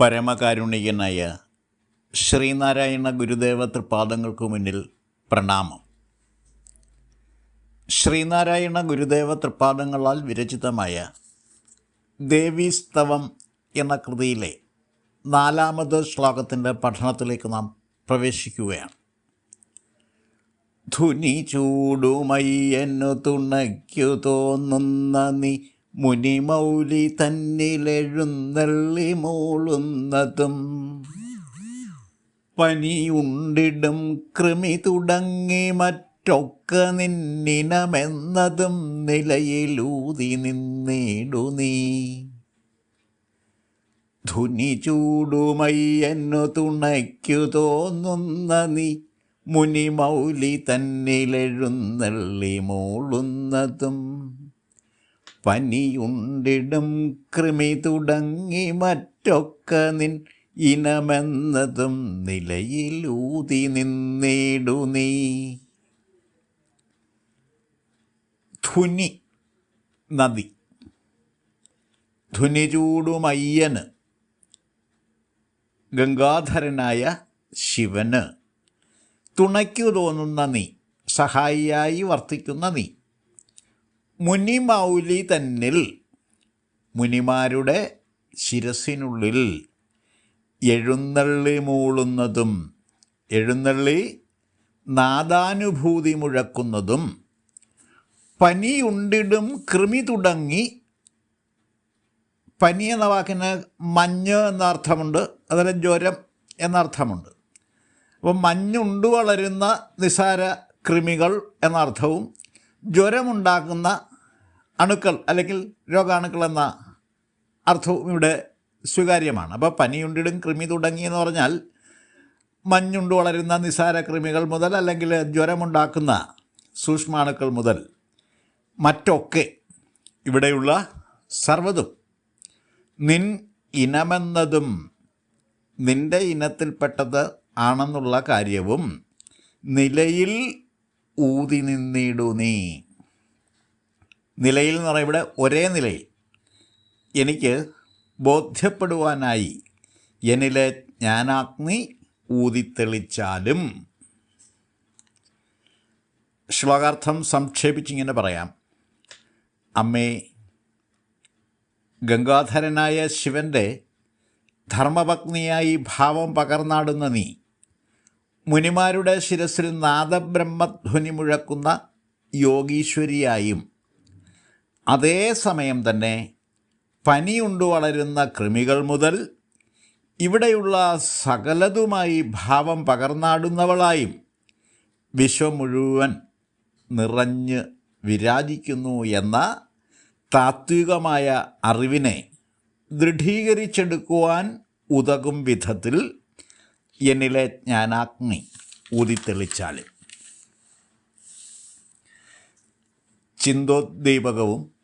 പരമകാരുണികനായ ശ്രീനാരായണ ഗുരുദേവ തൃപാദങ്ങൾക്ക് മുന്നിൽ പ്രണാമം. ശ്രീനാരായണ ഗുരുദേവ തൃപാദങ്ങളാൽ വിരചിതമായ ദേവീസ്തവം എന്ന കൃതിയിലെ നാലാമത് ശ്ലോകത്തിന്റെ പഠനത്തിലേക്ക് നാം പ്രവേശിക്കുകയാണ്. ധുനി ചൂടുമയ്യന്നു തുണയ്ക്കു തോന്നുന്ന നീ മുനിമൗലി തന്നിലെഴുന്നള്ളി മൂളുന്നതും പനിയുണ്ടിടും കൃമി തുടങ്ങി മറ്റൊക്കെ നിന്നിനമെന്നതും നിലയിലൂതി നിന്നിടു നീ. ധുനി ചൂടുമയ്യനു തുണയ്ക്കു തോന്നുന്ന നീ മുനിമൗലി തന്നിലെഴുന്നള്ളി മൂളുന്നതും പനിയുണ്ടിടും കൃമി തുടങ്ങി മറ്റൊക്കെ നിൻ ഇനമെന്നതും നിലയിലൂതി നിന്നിടു നീ. ധുനി നദി. ധുനി ചൂടുമയ്യന് ഗംഗാധരനായ ശിവന്. തുണയ്ക്കു തോന്നുന്ന നീ സഹായിയായി വർത്തിക്കുന്ന നീ. മുനിമൗലി തന്നിൽ മുനിമാരുടെ ശിരസിനുള്ളിൽ എഴുന്നള്ളി മൂളുന്നതും എഴുന്നള്ളി നാദാനുഭൂതി മുഴക്കുന്നതും പനിയുണ്ടിടും കൃമി തുടങ്ങി പനി എന്ന വാക്കിന് മഞ്ഞ് എന്ന അർത്ഥമുണ്ട് അതുപോലെ ജ്വരം എന്നർത്ഥമുണ്ട്. അപ്പോൾ മഞ്ഞുണ്ട് വളരുന്ന നിസാര കൃമികൾ എന്ന അർത്ഥവും ജ്വരമുണ്ടാക്കുന്ന അണുക്കൾ അല്ലെങ്കിൽ രോഗാണുക്കൾ എന്ന അർത്ഥവും ഇവിടെ സ്വീകാര്യമാണ്. അപ്പോൾ പനിയുണ്ടിടും കൃമി തുടങ്ങി എന്ന് പറഞ്ഞാൽ മഞ്ഞുണ്ട് വളരുന്ന നിസാര കൃമികൾ മുതൽ അല്ലെങ്കിൽ ജ്വരമുണ്ടാക്കുന്ന സൂക്ഷ്മാണുക്കൾ മുതൽ മറ്റൊക്കെ ഇവിടെയുള്ള സർവതും നിൻ ഇനമെന്നതും നിന്റെ ഇനത്തിൽപ്പെട്ടത് ആണെന്നുള്ള കാര്യവും നിലയിൽ ഊതി നിന്നിടു നീ. നിലയിൽ എന്ന് പറയുമ്പോൾ ഇവിടെ ഒരേ നിലയിൽ. എനിക്ക് ബോധ്യപ്പെടുവാനായി എന്നിലെ ജ്ഞാനാഗ്നി ഊതിത്തെളിച്ചാലും. ശ്ലോകാർത്ഥം സംക്ഷേപിച്ചിങ്ങനെ പറയാം. അമ്മേ ഗംഗാധരനായ ശിവന്റെ ധർമ്മപത്നിയായി ഭാവം പകർന്നാടുന്ന നീ മുനിമാരുടെ ശിരസിൽ നാദബ്രഹ്മധ്വനി മുഴക്കുന്ന യോഗീശ്വരിയായും അതേസമയം തന്നെ പനിയുണ്ടു വളരുന്ന കൃമികൾ മുതൽ ഇവിടെയുള്ള സകലതുമായി ഭാവം പകർന്നാടുന്നവളായും വിശ്വം മുഴുവൻ നിറഞ്ഞ് വിരാജിക്കുന്നു എന്ന താത്വികമായ അറിവിനെ ദൃഢീകരിച്ചെടുക്കുവാൻ ഉതകും വിധത്തിൽ എന്നിലെ ജ്ഞാനാഗ്നി ഊതിത്തെളിച്ചാലും. ചിന്തോദ്ദീപകവും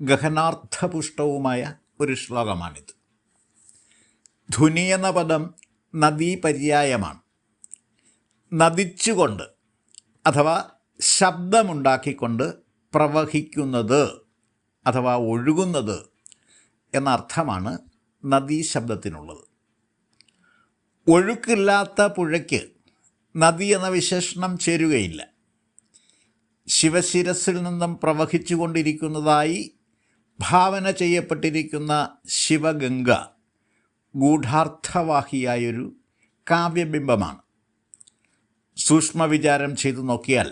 ഗഹനാർത്ഥപുഷ്ടവുമായ ഒരു ശ്ലോകമാണിത്. ധുനി എന്ന പദം നദീപര്യായമാണ്. നദിച്ചുകൊണ്ട് അഥവാ ശബ്ദമുണ്ടാക്കിക്കൊണ്ട് പ്രവഹിക്കുന്നത് അഥവാ ഒഴുകുന്നത് എന്ന അർത്ഥമാണ് നദീ ശബ്ദത്തിനുള്ളത് ഒഴുക്കില്ലാത്ത പുഴയ്ക്ക് നദി എന്ന വിശേഷണം ചേരുകയില്ല. ശിവശിരസിൽ നിന്നും പ്രവഹിച്ചുകൊണ്ടിരിക്കുന്നതായി ഭാവന ചെയ്യപ്പെട്ടിരിക്കുന്ന ശിവഗംഗ ഗൂഢാർത്ഥവാഹിയായൊരു കാവ്യബിംബമാണ്. സൂക്ഷ്മവിചാരം ചെയ്തു നോക്കിയാൽ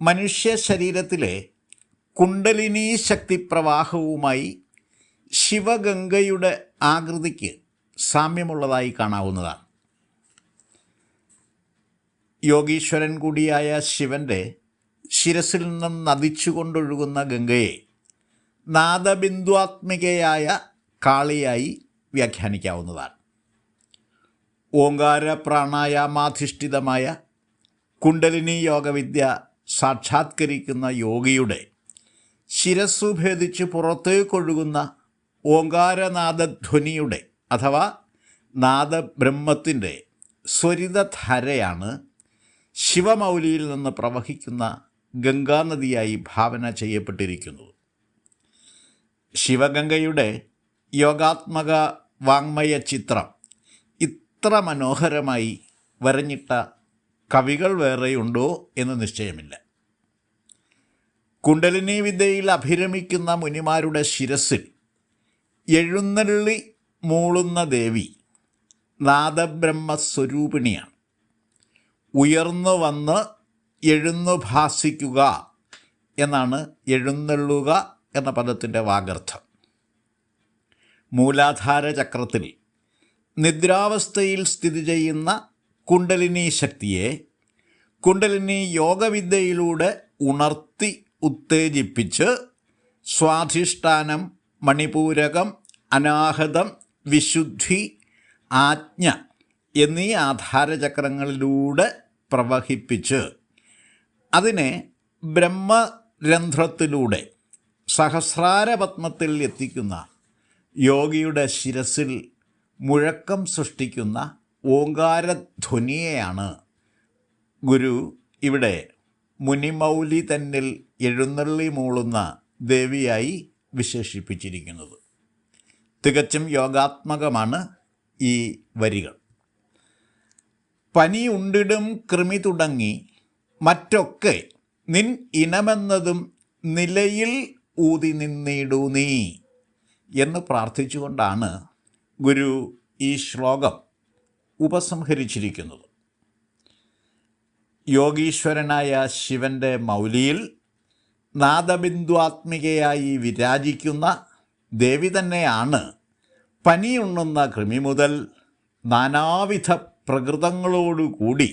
മനുഷ്യ ശരീരത്തിലെ കുണ്ടലിനി ശക്തി പ്രവാഹവുമായി ശിവഗംഗയുടെ ആകൃതിക്ക് സാമ്യമുള്ളതായി കാണാവുന്നതാണ്. യോഗീശ്വരൻ കൂടിയായ ശിവന്റെ ശിരസിൽ നിന്നും നദിച്ചുകൊണ്ടൊഴുകുന്ന ഗംഗയെ നാദബിന്ദുവാത്മികയായ കാളിയായി വ്യാഖ്യാനിക്കാവുന്നതാണ്. ഓങ്കാര പ്രാണായാമാധിഷ്ഠിതമായ കുണ്ടലിനി യോഗവിദ്യ സാക്ഷാത്കരിക്കുന്ന യോഗിയുടെ ശിരസ്സു ഭേദിച്ച് പുറത്തേക്കൊഴുകുന്ന ഓങ്കാരനാദധ്വനിയുടെ അഥവാ നാദബ്രഹ്മത്തിന്റെ സ്വരിതധാരയാണ് ശിവമൗലിയിൽ നിന്ന് പ്രവഹിക്കുന്ന ഗംഗാനദിയായി ഭാവന ചെയ്യപ്പെട്ടിരിക്കുന്നത് ശിവഗംഗയുടെ യോഗാത്മക വാങ്മയ ചിത്രം ഇത്ര മനോഹരമായി വരഞ്ഞിട്ട കവികൾ വേറെയുണ്ടോ എന്ന് നിശ്ചയമില്ല. കുണ്ടലിനി വിദ്യയിൽ അഭിരമിക്കുന്ന മുനിമാരുടെ ശിരസിൽ എഴുന്നള്ളി മൂളുന്ന ദേവി നാദബ്രഹ്മസ്വരൂപിണിയാണ്. ഉയർന്നു വന്ന് എഴുന്നു ഭാസിക്കുക എന്നാണ് എഴുന്നള്ളുക എന്ന പദത്തിന്റെ വാഗർത്ഥം. മൂലാധാര ചക്രത്തിൽ നിദ്രാവസ്ഥയിൽ സ്ഥിതി ചെയ്യുന്ന കുണ്ടലിനി ശക്തിയെ കുണ്ടലിനി യോഗവിദ്യയിലൂടെ ഉണർത്തി ഉത്തേജിപ്പിച്ച് സ്വാധിഷ്ഠാനം മണിപൂരകം അനാഹതം വിശുദ്ധി ആജ്ഞ എന്നീ ആധാരചക്രങ്ങളിലൂടെ പ്രവഹിപ്പിച്ച് അതിനെ ബ്രഹ്മരന്ധ്രത്തിലൂടെ സഹസ്രാരപത്മത്തിൽ എത്തിക്കുന്ന യോഗിയുടെ ശിരസിൽ മുഴക്കം സൃഷ്ടിക്കുന്ന ഓങ്കാരധ്വനിയെയാണ് ഗുരു ഇവിടെ മുനിമൗലി തന്നിൽ എഴുന്നള്ളി മൂളുന്ന ദേവിയായി വിശേഷിപ്പിച്ചിരിക്കുന്നത്. തികച്ചും യോഗാത്മകമാണ് ഈ വരികൾ. പനി ഉണ്ടിടും കൃമി തുടങ്ങി മറ്റൊക്കെ നിൻ ഇനമെന്നതും നിലയിൽ ഊതി നിന്നിടൂ നീ എന്ന് പ്രാർത്ഥിച്ചുകൊണ്ടാണ് ഗുരു ഈ ശ്ലോകം ഉപസംഹരിച്ചിരിക്കുന്നത്. യോഗീശ്വരനായ ശിവന്റെ മൗലിയിൽ നാദബിന്ദുവാത്മികയായി വിരാജിക്കുന്ന ദേവി തന്നെയാണ് പനിയുണ്ണുന്ന കൃമി മുതൽ നാനാവിധ പ്രകൃതങ്ങളോടുകൂടി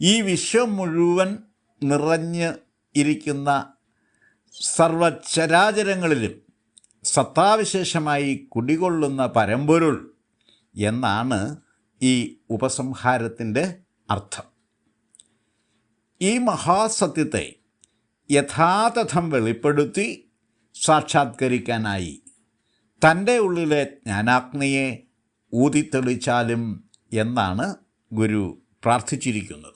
ഈ വിശ്വം മുഴുവൻ നിറഞ്ഞ് ഇരിക്കുന്ന സർവചരാചരങ്ങളിലും സത്താവിശേഷമായി കുടികൊള്ളുന്ന പരമ്പൊരുൾ എന്നാണ് ഈ ഉപസംഹാരത്തിന്റെ അർത്ഥം. ഈ മഹാസത്യത്തെ യഥാതഥം വെളിപ്പെടുത്തി സാക്ഷാത്കരിക്കാനായി തന്റെ ഉള്ളിലെ ജ്ഞാനാഗ്നിയെ ഊതിത്തെളിച്ചാലും എന്നാണ് ഗുരു പ്രാർത്ഥിച്ചിരിക്കുന്നത്.